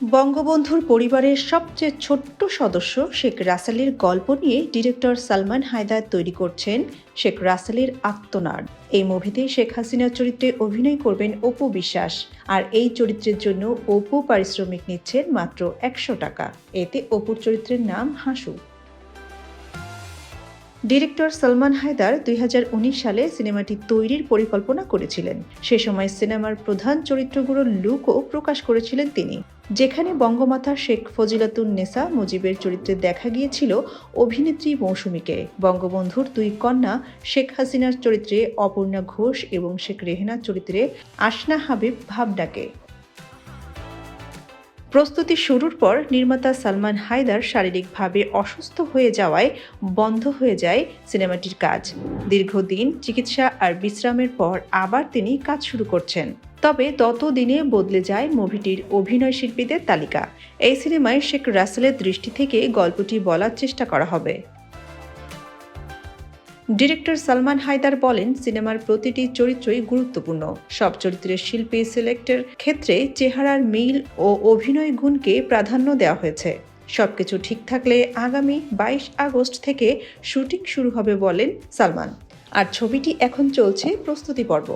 বঙ্গবন্ধুর পরিবারের সবচেয়ে ছোট্ট সদস্য শেখ রাসেলের গল্প নিয়ে ডিরেক্টর সালমান হায়দার তৈরি করছেন শেখ রাসেলের আত্মনাদ। এই মুভিতে শেখ হাসিনার চরিত্রে অভিনয় করবেন অপু বিশ্বাস আর এই চরিত্রের জন্য অপু পারিশ্রমিক নিচ্ছেন মাত্র একশো টাকা। এতে অপুর চরিত্রের নাম হাসু। ডিরেক্টর সালমান হায়দার দুই হাজার উনিশ সালে সিনেমাটি তৈরির পরিকল্পনা করেছিলেন। সে সময় সিনেমার প্রধান চরিত্রগুলোর লুকও প্রকাশ করেছিলেন তিনি। যেখানে বঙ্গমাতা শেখ ফজিলাতুন নেসা মুজিবের চরিত্রে দেখা গিয়েছিল অভিনেত্রী মৌসুমীকে। বঙ্গবন্ধুর দুই কন্যা শেখ হাসিনার চরিত্রে অপর্ণা ঘোষ এবং শেখ রেহেনার চরিত্রে আসনা হাবিব ভাবডাকে প্রস্তুতি শুরুর পর নির্মাতা সালমান হায়দার শারীরিকভাবে অসুস্থ হয়ে যাওয়ায় বন্ধ হয়ে যায় সিনেমাটির কাজ। দীর্ঘদিন চিকিৎসা আর বিশ্রামের পর আবার তিনি কাজ শুরু করছেন। তবে ততদিনে বদলে যায় মুভিটির অভিনয় শিল্পীদের তালিকা। এই সিনেমায় শেখ রাসেলের দৃষ্টি থেকে গল্পটি বলার চেষ্টা করা হবে। ডিরেক্টর সালমান হায়দার বলেন, সিনেমার প্রতিটি চরিত্রই গুরুত্বপূর্ণ। সব চরিত্রের শিল্পী, সিলেক্টের ক্ষেত্রে চেহারার মিল ও অভিনয় গুণকে প্রাধান্য দেওয়া হয়েছে। সবকিছু ঠিক থাকলে আগামী বাইশ আগস্ট থেকে শুটিং শুরু হবে বলেন সালমান। আর ছবিটি এখন চলছে প্রস্তুতি পর্ব।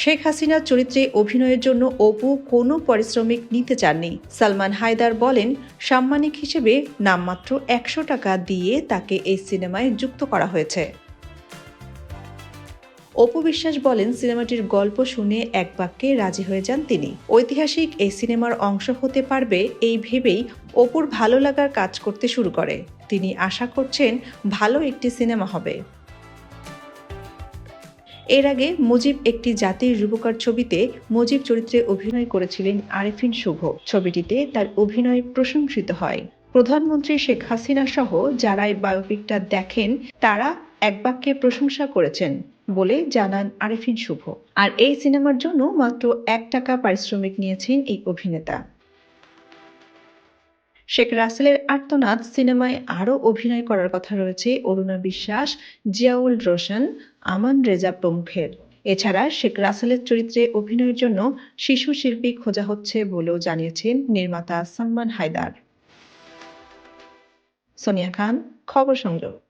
শেখ হাসিনার চরিত্রে অভিনয়ের জন্য অপু কোনো পারিশ্রমিক নিতে চাননি। সালমান হায়দার বলেন, সাম্মানিক হিসেবে নামমাত্র একশো টাকা দিয়ে তাকে এই সিনেমায় যুক্ত করা হয়েছে। অপু বিশ্বাস বলেন, সিনেমাটির গল্প শুনে এক বাক্যে রাজি হয়ে যান তিনি। ঐতিহাসিক এই সিনেমার অংশ হতে পারবে এই ভেবেই অপুর ভালো লাগার কাজ করতে শুরু করে। তিনি আশা করছেন, ভালো একটি সিনেমা হবে। এর আগে মুজিব একটি জাতির রূপকার ছবিতে মুজিব চরিত্রে অভিনয় করেছিলেন আরিফিন শুভ। ছবিটিতে তার অভিনয় প্রশংসিত হয়। প্রধানমন্ত্রী শেখ হাসিনা সহ যারা এই বায়োপিকটা দেখেন, তারা এক বাক্যে প্রশংসা করেছেন বলে জানান আরিফিন শুভ। আর এই সিনেমার জন্য মাত্র এক টাকা পারিশ্রমিক নিয়েছেন এই অভিনেতা। শেখ রাসেলের আর্তনাদ সিনেমায় আরও অভিনয় করার কথা রয়েছে অরুণা বিশ্বাস, জিয়াউল রোশন আমান রেজা প্রমুখের। এছাড়া শেখ রাসেলের চরিত্রে অভিনয়ের জন্য শিশু শিল্পী খোঁজা হচ্ছে বলেও জানিয়েছেন নির্মাতা সালমান হায়দার। সোনিয়া খান, খবর সংযোগ।